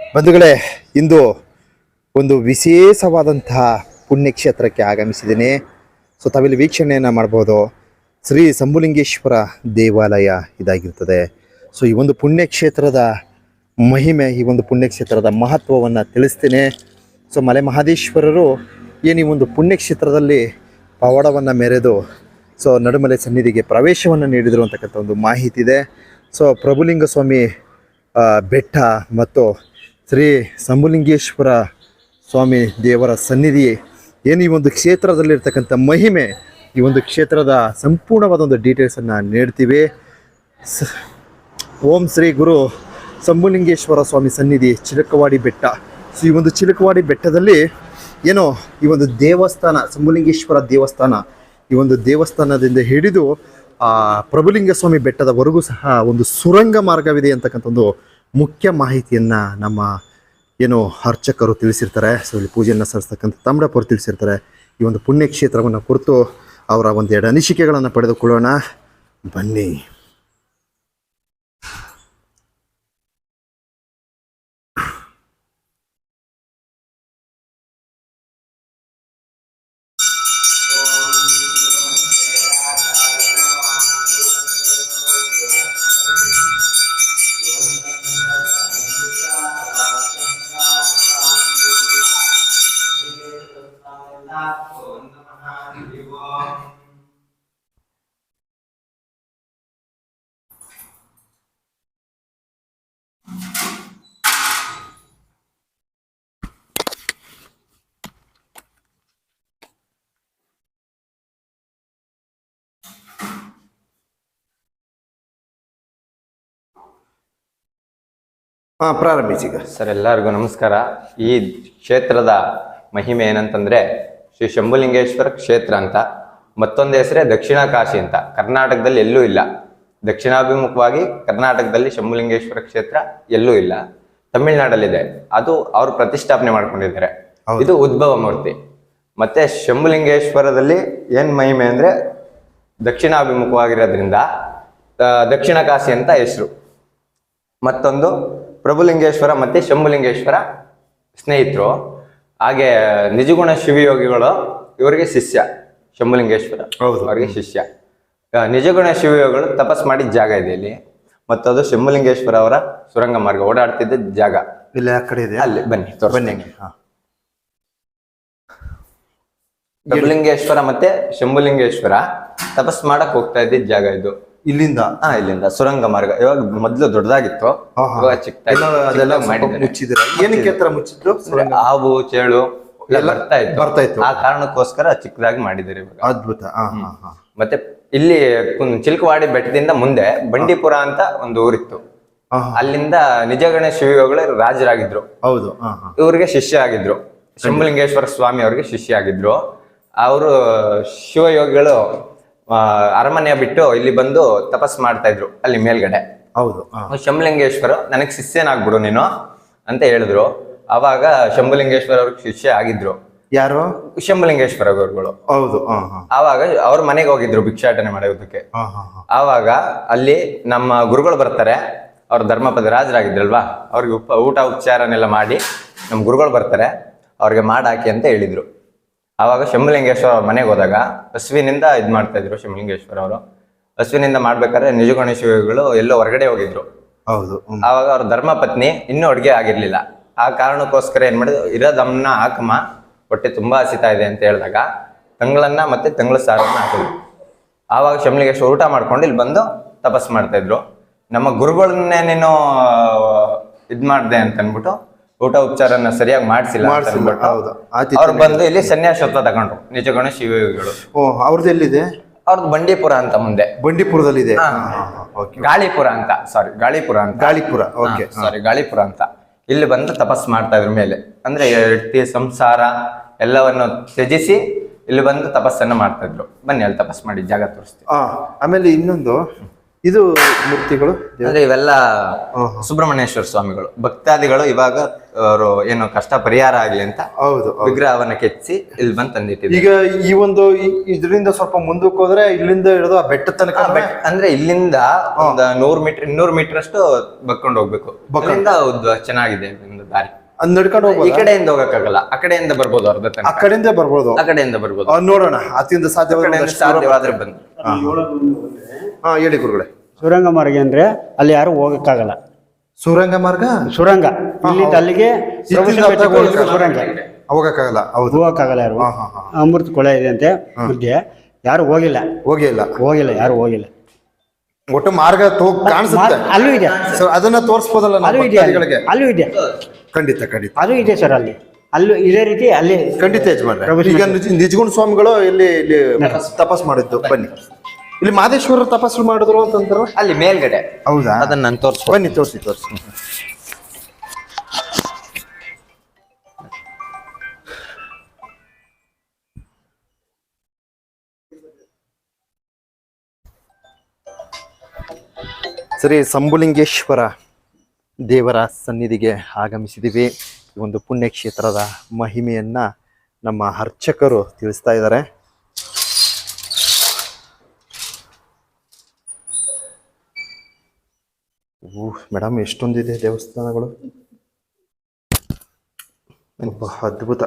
ಬಂಧುಗಳೇ, ಇಂದು ಒಂದು ವಿಶೇಷವಾದಂತಹ ಪುಣ್ಯಕ್ಷೇತ್ರಕ್ಕೆ ಆಗಮಿಸಿದ್ದೀನಿ. ಸೊ, ತಾವಿಲ್ಲಿ ವೀಕ್ಷಣೆಯನ್ನು ಮಾಡ್ಬೋದು. ಶ್ರೀ ಸಂಬುಲಿಂಗೇಶ್ವರ ದೇವಾಲಯ ಇದಾಗಿರ್ತದೆ. ಸೊ, ಈ ಒಂದು ಪುಣ್ಯಕ್ಷೇತ್ರದ ಮಹಿಮೆ, ಈ ಒಂದು ಪುಣ್ಯಕ್ಷೇತ್ರದ ಮಹತ್ವವನ್ನು ತಿಳಿಸ್ತೀನಿ. ಸೊ, ಮಲೆ ಮಹದೇಶ್ವರರು ಏನು ಈ ಒಂದು ಪುಣ್ಯಕ್ಷೇತ್ರದಲ್ಲಿ ಪವಾಡವನ್ನು ಮೆರೆದು, ಸೊ, ನಡುಮಲೆ ಸನ್ನಿಧಿಗೆ ಪ್ರವೇಶವನ್ನು ನೀಡಿದರು ಅಂತಕ್ಕಂಥ ಒಂದು ಮಾಹಿತಿ ಇದೆ. ಸೊ ಪ್ರಭುಲಿಂಗ ಸ್ವಾಮಿ ಬೆಟ್ಟ ಮತ್ತು ಶ್ರೀ ಸಂಬುಲಿಂಗೇಶ್ವರ ಸ್ವಾಮಿ ದೇವರ ಸನ್ನಿಧಿ ಏನು ಈ ಒಂದು ಕ್ಷೇತ್ರದಲ್ಲಿರ್ತಕ್ಕಂಥ ಮಹಿಮೆ, ಈ ಒಂದು ಕ್ಷೇತ್ರದ ಸಂಪೂರ್ಣವಾದ ಒಂದು ಡೀಟೇಲ್ಸನ್ನು ನೀಡ್ತೀವಿ. ಸ, ಓಂ ಶ್ರೀ ಗುರು ಸಂಬುಲಿಂಗೇಶ್ವರ ಸ್ವಾಮಿ ಸನ್ನಿಧಿ ಚಿಲಕವಾಡಿ ಬೆಟ್ಟ. ಸೊ ಈ ಒಂದು ಚಿಲಕವಾಡಿ ಬೆಟ್ಟದಲ್ಲಿ ಏನೋ ಈ ಒಂದು ದೇವಸ್ಥಾನ, ಸಂಬುಲಿಂಗೇಶ್ವರ ದೇವಸ್ಥಾನ, ಈ ಒಂದು ದೇವಸ್ಥಾನದಿಂದ ಹಿಡಿದು ಆ ಪ್ರಭುಲಿಂಗ ಸ್ವಾಮಿ ಬೆಟ್ಟದವರೆಗೂ ಸಹ ಒಂದು ಸುರಂಗ ಮಾರ್ಗವಿದೆ ಅಂತಕ್ಕಂಥ ಒಂದು ಮುಖ್ಯ ಮಾಹಿತಿಯನ್ನು ನಮ್ಮ ಏನು ಅರ್ಚಕರು ತಿಳಿಸಿರ್ತಾರೆ. ಸೊ ಇಲ್ಲಿ ಪೂಜೆಯನ್ನು ಸಲ್ಲಿಸ್ತಕ್ಕಂಥ ತಾಮ್ರಪುರ ತಿಳಿಸಿರ್ತಾರೆ. ಈ ಒಂದು ಪುಣ್ಯಕ್ಷೇತ್ರವನ್ನು ಕುರಿತು ಅವರ ಒಂದೆರಡು ಅನಿಸಿಕೆಗಳನ್ನು ಪಡೆದುಕೊಳ್ಳೋಣ. ಬನ್ನಿ. ಹಾಂ ಪ್ರಾರಂಭಿಸಿ ಈಗ. ಸರ್ ಎಲ್ಲರಿಗೂ ನಮಸ್ಕಾರ. ಈ ಕ್ಷೇತ್ರದ ಮಹಿಮೆ ಏನಂತಂದ್ರೆ ಶ್ರೀ ಶಂಭುಲಿಂಗೇಶ್ವರ ಕ್ಷೇತ್ರ ಅಂತ. ಮತ್ತೊಂದು ಹೆಸರೇ ದಕ್ಷಿಣ ಕಾಶಿ ಅಂತ. ಕರ್ನಾಟಕದಲ್ಲಿ ಎಲ್ಲೂ ಇಲ್ಲ. ದಕ್ಷಿಣಾಭಿಮುಖವಾಗಿ ಕರ್ನಾಟಕದಲ್ಲಿ ಶಂಭುಲಿಂಗೇಶ್ವರ ಕ್ಷೇತ್ರ ಎಲ್ಲೂ ಇಲ್ಲ. ತಮಿಳ್ನಾಡಲ್ಲಿದೆ. ಅದು ಅವರು ಪ್ರತಿಷ್ಠಾಪನೆ ಮಾಡ್ಕೊಂಡಿದ್ದಾರೆ. ಇದು ಉದ್ಭವ ಮೂರ್ತಿ. ಮತ್ತೆ ಶಂಭುಲಿಂಗೇಶ್ವರದಲ್ಲಿ ಏನ್ ಮಹಿಮೆ ಅಂದ್ರೆ ದಕ್ಷಿಣಾಭಿಮುಖವಾಗಿರೋದ್ರಿಂದ ದಕ್ಷಿಣ ಕಾಶಿ ಅಂತ ಹೆಸರು. ಮತ್ತೊಂದು ಪ್ರಭುಲಿಂಗೇಶ್ವರ ಮತ್ತೆ ಶಂಭುಲಿಂಗೇಶ್ವರ ಸ್ನೇಹಿತರು. ಹಾಗೆ ನಿಜಗುಣ ಶಿವಯೋಗಿಗಳು ಇವರಿಗೆ ಶಿಷ್ಯ ಶಂಭುಲಿಂಗೇಶ್ವರ ಹೌದು. ಅವರಿಗೆ ಶಿಷ್ಯ. ನಿಜಗುಣ ಶಿವಯೋಗಿಗಳು ತಪಸ್ ಮಾಡಿದ ಜಾಗ ಇದೆ ಇಲ್ಲಿ. ಮತ್ತದು ಶಂಭುಲಿಂಗೇಶ್ವರ ಅವರ ಸುರಂಗ ಮಾರ್ಗ ಓಡಾಡ್ತಿದ್ದ ಜಾಗ. ಇಲ್ಲ ಆ ಕಡೆ ಇದೆ ಅಲ್ಲಿ ಬನ್ನಿ ಬನ್ನಿ ಪ್ರಭುಲಿಂಗೇಶ್ವರ ಮತ್ತೆ ಶಂಭುಲಿಂಗೇಶ್ವರ ತಪಸ್ ಮಾಡಕ್ ಹೋಗ್ತಾ ಇದ್ದಿದ್ದ ಜಾಗ ಇದು. ಇಲ್ಲಿಂದ? ಹಾ ಇಲ್ಲಿಂದ. ಸುರಂಗ ಮಾರ್ಗ. ಇವಾಗ ಮೊದ್ಲು ದೊಡ್ಡದಾಗಿತ್ತು. ಇವಾಗ ಚಿಕ್ಕದಾಗಿ- ಅದೆಲ್ಲ ಚಿಕ್ಕದಾಗಿ ಸ್ವಲ್ಪ ಮಾಡಿದ್ದಾರೆ. ಮುಚ್ಚಿದ್ರೆ ಏನಕ್ಕೆ ಹತ್ರ ಮುಚ್ಚಿದ್ರು ಸುರಂಗ? ಹಾವು ಚೇಳು ಎಲ್ಲ ಬರ್ತಾ ಇತ್ತು. ಬರ್ತಾ ಇತ್ತು. ಆ ಕಾರಣಕ್ಕೋಸ್ಕರ ಚಿಕ್ಕದಾಗಿ ಮಾಡಿದ್ದಾರೆ ಇವಾಗ. ಅದ್ಭುತ. ಹಾ ಹಾ ಹಾ. ಮತ್ತೆ ಇಲ್ಲಿ ಕುನ್- ಚಿಲ್ಕವಾಡಿ ಬೆಟ್ಟದಿಂದ ಮುಂದೆ ಬಂಡೀಪುರ ಅಂತ ಒಂದು ಊರಿತ್ತು. ಹಾ, ಹಾ. ಅಲ್ಲಿಂದ ನಿಜಗಣ ಶಿವಯೋಗಳು ರಾಜರಾಗಿದ್ರು. ಹೌದು. ಹಾ ಇವ್ರಿಗೆ ಶಿಷ್ಯ ಆಗಿದ್ರು. ಶಂಭುಲಿಂಗೇಶ್ವರ ಸ್ವಾಮಿ ಅವ್ರಿಗೆ ಶಿಷ್ಯ ಆಗಿದ್ರು. ಅವರು ಶಿವಯೋಗಿಗಳು ಆ, ಅರಮನೆ ಬಿಟ್ಟು ಇಲ್ಲಿ ಬಂದು ತಪಸ್ ಮಾಡ್ತಾ ಇದ್ರು ಅಲ್ಲಿ ಮೇಲ್ಗಡೆ. ಹೌದು ಶಂಭಲಿಂಗೇಶ್ವರ ನನಗೆ ಶಿಷ್ಯನಾಗ್ಬಿಡು ನೀನು ಅಂತ ಹೇಳಿದ್ರು. ಅವಾಗ ಶಂಭುಲಿಂಗೇಶ್ವರ ಅವ್ರಿಗೆ ಶಿಷ್ಯ ಆಗಿದ್ರು. ಯಾರು? ಶಂಭಲಿಂಗೇಶ್ವರ ಗುರುಗಳು ಹೌದು ಅವಾಗ ಆವಾಗ ಅವ್ರ ಮನೆಗೆ ಹೋಗಿದ್ರು ಭಿಕ್ಷಾಟನೆ ಮಾಡೋದಕ್ಕೆ. ಆವಾಗ ಅಲ್ಲಿ ನಮ್ಮ ಗುರುಗಳು ಬರ್ತಾರೆ. ಅವ್ರ ಧರ್ಮಪದ ರಾಜರಾಗಿದ್ರಲ್ವಾ? ಅವ್ರಿಗೆ ಉಪ ಊಟ ಉಪಚಾರನೆಲ್ಲ ಮಾಡಿ ನಮ್ಮ ಗುರುಗಳು ಬರ್ತಾರೆ. ಅವ್ರಿಗೆ ಮಾಡಾಕಿ ಅಂತ ಹೇಳಿದ್ರು. ಆವಾಗ ಶಂಭುಲಿಂಗೇಶ್ವರ ಅವ್ರ ಮನೆಗೆ ಹೋದಾಗ ಹಸುವಿನಿಂದ ಇದು ಮಾಡ್ತಾ ಇದ್ರು ಶಂಭುಲಿಂಗೇಶ್ವರ ಅವರು. ಹಸುವಿನಿಂದ ಮಾಡ್ಬೇಕಾದ್ರೆ ನಿಜಗುಣ ಶಿವಗಳು ಎಲ್ಲೋ ಹೊರಗಡೆ ಹೋಗಿದ್ರು. ಹೌದು ಆವಾಗ ಅವ್ರ ಧರ್ಮಪತ್ನಿ ಇನ್ನೂ ಅಡುಗೆ ಆಗಿರ್ಲಿಲ್ಲ. ಆ ಕಾರಣಕ್ಕೋಸ್ಕರ ಏನ್ ಮಾಡಿದ್ರು ಇರೋದಮ್ಮನ ಹಾಕಮ್ಮ ಹೊಟ್ಟೆ ತುಂಬಾ ಹಸಿತಾ ಇದೆ ಅಂತ ಹೇಳಿದಾಗ ತಂಗಳನ್ನ ಮತ್ತೆ ತಂಗಳ ಸಾರನ್ನ ಹಾಕಿದ್ರು. ಆವಾಗ ಶಂಭುಲಿಂಗೇಶ್ವರ ಊಟ ಮಾಡ್ಕೊಂಡು ಇಲ್ಲಿ ಬಂದು ತಪಸ್ ಮಾಡ್ತಾ ಇದ್ರು. ನಮ್ಮ ಗುರುಗಳನ್ನೇ ನೀನು ಇದ್ ಮಾಡ್ದೆ ಅಂತ ಅನ್ಬಿಟ್ಟು ಊಟ ಉಪಚಾರನ ಸರಿಯಾಗಿ ಮಾಡಿಸಿಲ್ಲ ಅಂತ ಮಾಡ್ಸಿಲ್ಲ, ಅನ್ಬಿಟ್ಟು ಹೌದು. ಆತಿಥ್ಯ ಅವ್ರು ಬಂದು ಇಲ್ಲಿ ಸನ್ಯಾಸತ್ವ ತಗೊಂಡ್ರು. ನಿಜಗಣ ಶಿವಯೋಗಿಗಳು ಓ ಅವ್ರದ್ದು ಎಲ್ಲಿದೆ ಅವ್ರದ್ದು ಬಂಡೀಪುರ ಅಂತ ಮುಂದೆ. ಬಂಡೀಪುರದಲ್ಲಿದೆ. ಹಾ. ಹಾ ಹಾ ಓಕೆ ಗಾಳಿಪುರ ಅಂತ. ಸಾರಿ ಗಾಳಿಪುರ ಅಂತ. ಗಾಳಿಪುರ ಓಕೆ ಸಾರಿ ಗಾಳಿಪುರ ಅಂತ. ಇಲ್ಲಿ ಬಂದು ತಪಸ್ ಮಾಡ್ತಾ ಇದ್ರ ಮೇಲೆ. ಅಂದ್ರೆ ಹೆಂಡತಿ ಸಂಸಾರ ಎಲ್ಲವನ್ನು ತ್ಯಜಿಸಿ ಇಲ್ಲಿ ಬಂದು ತಪಸ್ಸನ್ನ ಮಾಡ್ತಾ ಇದ್ರು. ಬನ್ನಿ ಅಲ್ಲಿ ತಪಸ್ ಮಾಡಿ ಜಾಗ ತೋರಿಸ್ತೀವಿ. ಆ ಆಮೇಲೆ ಇನ್ನೊಂದು ಇದು ಮೂರ್ತಿಗಳು? ಅಂದ್ರೆ ಇವೆಲ್ಲ ಸುಬ್ರಹ್ಮಣ್ಯೇಶ್ವರ ಸ್ವಾಮಿಗಳು. ಭಕ್ತಾದಿಗಳು ಇವಾಗ ಅವರು ಏನು ಕಷ್ಟ ಪರಿಹಾರ ಆಗ್ಲಿ ಅಂತ ಹೌದು. ವಿಗ್ರಹವನ್ನ ಕೆಚ್ಚಿ ಇಲ್ಲಿ ಬಂದು ತಂದಿಟ್ಟಿದ್ದಾರೆ. ಈಗ ಈ ಒಂದು ಇದರಿಂದ ಸ್ವಲ್ಪ ಮುಂದಕ್ಕೆ ಹೋದ್ರೆ ಇಲ್ಲಿಂದ ಹಿಡಿದು ಆ ಬೆಟ್ಟ ತನಕ ಆ, ಅಂದ್ರೆ ಇಲ್ಲಿಂದ ಒಂದ್ ನೂರ್ ಮೀಟರ್ ಇನ್ನೂರ್ ಮೀಟರ್ ಅಷ್ಟು ಬಕ್ಕೊಂಡು ಹೋಗ್ಬೇಕು. ಬಕ್ಕಿಂದ ಉದ್ದ ಚೆನ್ನಾಗಿದೆ ದಾರಿ. ನಡ್ಕೊಂಡು ನಡ್ಕೊಂಡು ಈ ಹೋಗ್ಬೋದು ಕಡೆಯಿಂದ ಹೋಗಕ್ಕಾಗಲ್ಲ. ಆ ಕಡೆಯಿಂದ ಬರ್ಬೋದು ಅರ್ಧ ಆ ತನಕ ಕಡೆಯಿಂದ ಬರ್ಬೋದು. ಆ ಕಡೆಯಿಂದ ಬರ್ಬೋದು. ಆ, ನೋಡೋಣ. ಅತ್ಯಂತ ಆ ಸಾಧ್ಯವಾದ ಸಾಧ್ಯವಾದ್ರೆ ಬಂದು ಹಾ ಹೇಳಿ ಗುರುಗಳೇ. ಸುರಂಗ ಮಾರ್ಗ ಅಂದ್ರೆ ಅಲ್ಲಿ ಯಾರು ಹೋಗಕ್ಕಾಗಲ್ಲ. ಸುರಂಗ ಮಾರ್ಗ? ಸುರಂಗ. ಇಲ್ಲಿಂದ ಅಲ್ಲಿಗೆ ಇಲ್ಲಿಂದ ಸುರಂಗ. ಹೋಗಕ್ಕಾಗಲ್ಲ ಹೌದು. ಹೋಗಕ್ಕಾಗಲ್ಲ ಯಾರು? ಹಾ ಹಾ ಹಾ. ಅಮೃತ ಕೊಳೆ ಇದೆ ಅಂತೆ ಮಧ್ಯೆ ಯಾರು ಹೋಗಿಲ್ಲ. ಹೋಗಿಲ್ಲ. ಹೋಗಿಲ್ಲ ಯಾರು ಹೋಗಿಲ್ಲ. ಒಟ್ಟು ಮಾರ್ಗ ತೋ ಕಾಣಿಸುತ್ತೆ. ಅಲ್ಲೂ ಇದೆ. ಸೊ ಅದನ್ನ ತೋರಿಸ್ಬೋದಲ್ಲ ನಾವು ಅಲ್ಲೂ ಇದೆ ಅಲ್ಲಿ. ಭಕ್ತಾದಿಗಳಿಗೆ? ಅಲ್ಲೂ ಇದೆ. ಖಂಡಿತ ಖಂಡಿತ. ಅದು ಇದೆ ಸರ್ ಅಲ್ಲಿ. ಅಲ್ಲೂ ಇದೇ ರೀತಿ ಅಲ್ಲಿ ಖಂಡಿತ ಯಜಮಾನ್ರೆ. ಪ್ರವೇಶ ಈಗ ನಿಜ ನಿಜಗುಣ ಸ್ವಾಮಿಗಳು ಇಲ್ಲಿ ಇಲ್ಲಿ ತಪಸ್ ಮಾಡಿದ್ದು. ಬನ್ನಿ. ಇಲ್ಲಿ ಮಾದೇಶ್ವರ ತಪಸ್ಸು ಮಾಡಿದ್ರು ಅಂತಂದ್ರ ಅಲ್ಲಿ ಮೇಲ್ಗಡೆ. ಹೌದಾ? ಅದನ್ನ ನಾನು ತೋರಿಸ್ಬೋದು ಬನ್ನಿ ತೋರಿಸಿ ತೋರಿಸಿ. ಸರಿ ಸಂಬುಲಿಂಗೇಶ್ವರ ದೇವರ ಸನ್ನಿಧಿಗೆ ಆಗಮಿಸಿದ್ದೀವಿ. ಈ ಒಂದು ಪುಣ್ಯಕ್ಷೇತ್ರದ ಮಹಿಮೆಯನ್ನ ನಮ್ಮ ಅರ್ಚಕರು ತಿಳಿಸ್ತಾ ಇದ್ದಾರೆ. ಓಹ್ ಮೇಡಮ್ ಎಷ್ಟೊಂದಿದೆ ದೇವಸ್ಥಾನಗಳು? ಒಬ್ಬ ಅದ್ಭುತ.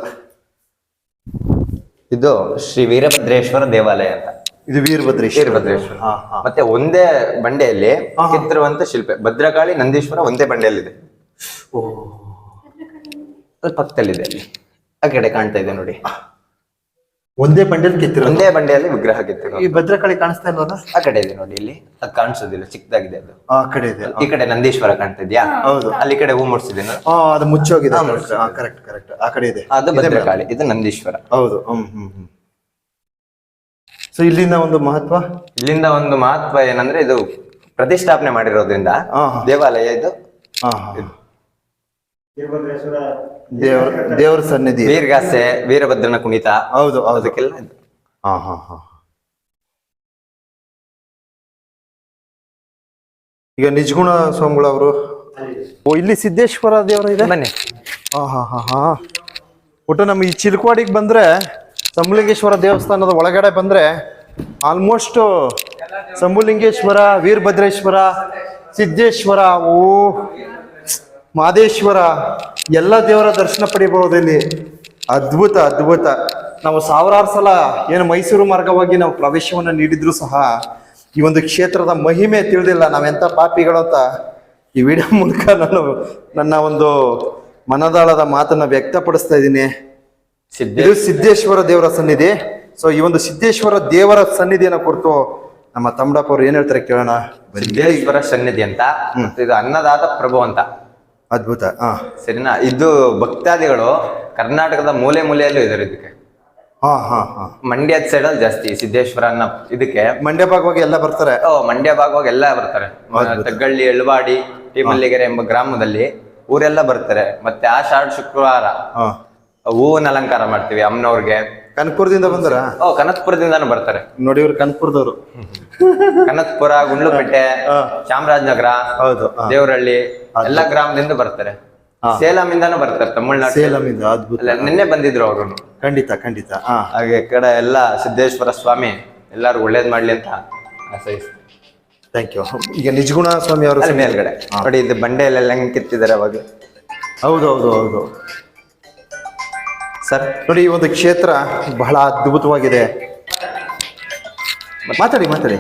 ಇದು ಶ್ರೀ ವೀರಭದ್ರೇಶ್ವರ ದೇವಾಲಯ ಅಂತ. ಇದು ವೀರಭದ್ರೇಶ್ವರ. ವೀರಭದ್ರೇಶ್ವರ. ಹಾ ಹಾ. ಮತ್ತೆ ಒಂದೇ ಬಂಡೆಯಲ್ಲಿ ಕೆತ್ತಿರುವಂತ ಶಿಲ್ಪೆ ಭದ್ರಕಾಳಿ ನಂದೀಶ್ವರ ಒಂದೇ ಬಂಡೆಯಲ್ಲಿದೆ. ಓ. ಪಕ್ಕದಲ್ಲಿದೆ. ಅಲ್ಲಿ ಆ ಕಡೆ ಕಾಣ್ತಾ ಇದೆ ನೋಡಿ. ಒಂದೇ ಬಂಡೆಯಲ್ಲಿ ಕೆತ್ತಿರೋ ಒಂದೇ ಬಂಡೆಯಲ್ಲಿ ವಿಗ್ರಹ ಕೆತ್ತಿರೋ ಈ ಭದ್ರಕಾಳಿ ಕಾಣಿಸ್ತಾ ಇಲ್ವಾ ಆ ಕಡೆ ಇದೆ ನೋಡಿ ಇಲ್ಲಿ. ಅದು ಕಾಣಿಸೋದಿಲ್ಲ ಚಿಕ್ಕದಾಗಿದೆ ಅದು. ಆ ಕಡೆ ಇದೆ ಈ ಕಡೆ ನಂದೀಶ್ವರ ಕಾಣ್ತಾ ಇದೆಯಾ ಹೌದು. ಅಲ್ಲಿ ಕಡೆ ಹೂ ಮೂಡ್ಸಿದ್ದೀನಿ? ಆ ಅದು ಮುಚ್ಚೋಗಿದೆ. ಕರೆಕ್ಟ್ ಕರೆಕ್ಟ್ ಆ ಕಡೆ ಇದೆ. ಅದು ಭದ್ರಕಾಳಿ ಇದು ನಂದೀಶ್ವರ. ಹೌದು ಹ್ಮ್ ಹ್ಮ್ ಹ್ಮ್. ಸೊ ಇಲ್ಲಿಂದ ಒಂದು ಮಹತ್ವ? ಇಲ್ಲಿಂದ ಒಂದು ಮಹತ್ವ ಏನಂದ್ರೆ ಇದು ಪ್ರತಿಷ್ಠಾಪನೆ ಮಾಡಿರೋದ್ರಿಂದ. ದೇವಾಲಯ ಇದು. ದೇವ್ರ ದೇವ್ರ ಸನ್ನಿಧಿ. ವೀರಗಾಸೆ ವೀರಭದ್ರನ ಕುಣಿತ. ಹೌದು ಹೌದು. ಅದಕ್ಕೆಲ್ಲ. ಹಾ ಹಾ ಹಾ. ಈಗ ನಿಜಗುಣ ಸ್ವಾಮಿಗಳು ಅವರು ಓ ಇಲ್ಲಿ ಸಿದ್ದೇಶ್ವರ ದೇವರ ಇದೆ? ಬನ್ನಿ. ಹಾ ಹಾ ಹಾ ಹಾ. ಒಟ್ಟು ನಮ್ಮ ಈ ಚಿಲ್ಕವಾಡಿಗೆ ಬಂದ್ರೆ ಸಂಬುಲಿಂಗೇಶ್ವರ ದೇವಸ್ಥಾನದ ಒಳಗಡೆ ಬಂದ್ರೆ ಆಲ್ಮೋಸ್ಟ್ ಸಂಬುಲಿಂಗೇಶ್ವರ ವೀರಭದ್ರೇಶ್ವರ ಸಿದ್ದೇಶ್ವರ ಓ. ಮಾದೇಶ್ವರ ಎಲ್ಲ ದೇವರ ದರ್ಶನ ಪಡೆಯಬಹುದು ಇಲ್ಲಿ ಅದ್ಭುತ ಅದ್ಭುತ. ನಾವು ಸಾವಿರಾರು ಸಲ ಏನು ಮೈಸೂರು ಮಾರ್ಗವಾಗಿ ನಾವು ಪ್ರವೇಶವನ್ನು ನೀಡಿದ್ರು ಸಹ ಈ ಒಂದು ಕ್ಷೇತ್ರದ ಮಹಿಮೆ ತಿಳಿದಿಲ್ಲ. ನಾವೆಂತ ಪಾಪಿಗಳು ಅಂತ ಈ ವಿಡಿಯೋ ಮೂಲಕ ನಾನು ನನ್ನ ಒಂದು ಮನದಾಳದ ಮಾತನ್ನ ವ್ಯಕ್ತಪಡಿಸ್ತಾ ಇದ್ದೀನಿ. ಇದು ಸಿದ್ದೇಶ್ವರ ದೇವರ ಸನ್ನಿಧಿ. ಸೊ ಈ ಒಂದು ಸಿದ್ದೇಶ್ವರ ದೇವರ ಸನ್ನಿಧಿಯನ್ನು ಕುರಿತು ನಮ್ಮ ತಮ್ಮಡಪ್ಪ ಅವ್ರು ಏನ್ ಹೇಳ್ತಾರೆ ಕೇಳೋಣ. ಸಿದ್ದೇಶ್ವರ ಸನ್ನಿಧಿ ಅಂತ. ಇದು ಅನ್ನದಾತ ಪ್ರಭು ಅಂತ. ಅದ್ಭುತ ಹಾ ಸರಿನಾ? ಇದು ಭಕ್ತಾದಿಗಳು ಕರ್ನಾಟಕದ ಮೂಲೆ ಮೂಲೆಯಲ್ಲೂ ಇದಾರೆ ಇದಕ್ಕೆ. ಹಾ ಹಾ ಹಾ. ಮಂಡ್ಯದ ಸೈಡ್ ಅಲ್ಲಿ ಜಾಸ್ತಿ ಸಿದ್ದೇಶ್ವರ ಅನ್ನ ಇದಕ್ಕೆ. ಮಂಡ್ಯ ಭಾಗವಾಗಿ ಎಲ್ಲ ಬರ್ತಾರೆ? ಓ ಮಂಡ್ಯ ಭಾಗವಾಗಿ ಎಲ್ಲ ಬರ್ತಾರೆ. ತಗ್ಗಳ್ಳಿ ಎಳ್ವಾಡಿ ಟಿಮಲ್ಲಿಗೆರೆ ಎಂಬ ಗ್ರಾಮದಲ್ಲಿ ಊರೆಲ್ಲ ಬರ್ತಾರೆ. ಮತ್ತೆ ಆಷಾಢ ಶುಕ್ರವಾರ ಹಾ. ಹೂವಿನ ಅಲಂಕಾರ ಮಾಡ್ತೀವಿ ಅಮ್ಮನವ್ರಿಗೆ. ಕನಕಪುರದಿಂದ ಬಂದ್ರ? ಓ ಕನಕಪುರದಿಂದಾನು ಬರ್ತಾರೆ. ನೋಡಿ ಇವ್ರು ಕನಕಪುರದವರು. ಕನಕಪುರ ಗುಂಡ್ಲುಪೇಟೆ ಚಾಮರಾಜನಗರ ಹೌದು. ದೇವರಹಳ್ಳಿ ಎಲ್ಲ ಗ್ರಾಮದಿಂದ ಬರ್ತಾರೆ. ಸೇಲಂ ಇಂದಾನು ಬರ್ತಾರೆ ತಮಿಳ್ನಾಡು ಸೇಲಂ ಇಂದ ಅದ್ಭುತ. ನಿನ್ನೆ ಬಂದಿದ್ರು ಅವರು. ಖಂಡಿತ ಖಂಡಿತ. ಹಾಗೆ ಕಡೆ ಎಲ್ಲ ಸಿದ್ದೇಶ್ವರ ಸ್ವಾಮಿ ಎಲ್ಲಾರು ಒಳ್ಳೇದ್ ಮಾಡ್ಲಿ ಅಂತ ಥ್ಯಾಂಕ್ ಯು ಈಗ ನಿಜಗುಣ ಸ್ವಾಮಿ ಅವರು ಮೇಲ್ಗಡೆ. ನೋಡಿ ಇದು ಬಂಡೆಯಲ್ಲೆಲ್ಲ ಹೆಂಗ್ ಕಿತ್ತಿದ್ದಾರೆ ಅವಾಗ. ಹೌದು ಹೌದು ಹೌದು. ಸರ್ ನೋಡಿ ಈ ಒಂದು ಕ್ಷೇತ್ರ ಬಹಳ ಅದ್ಭುತವಾಗಿದೆ. ಮಾತಾಡಿ ಮಾತಾಡಿ.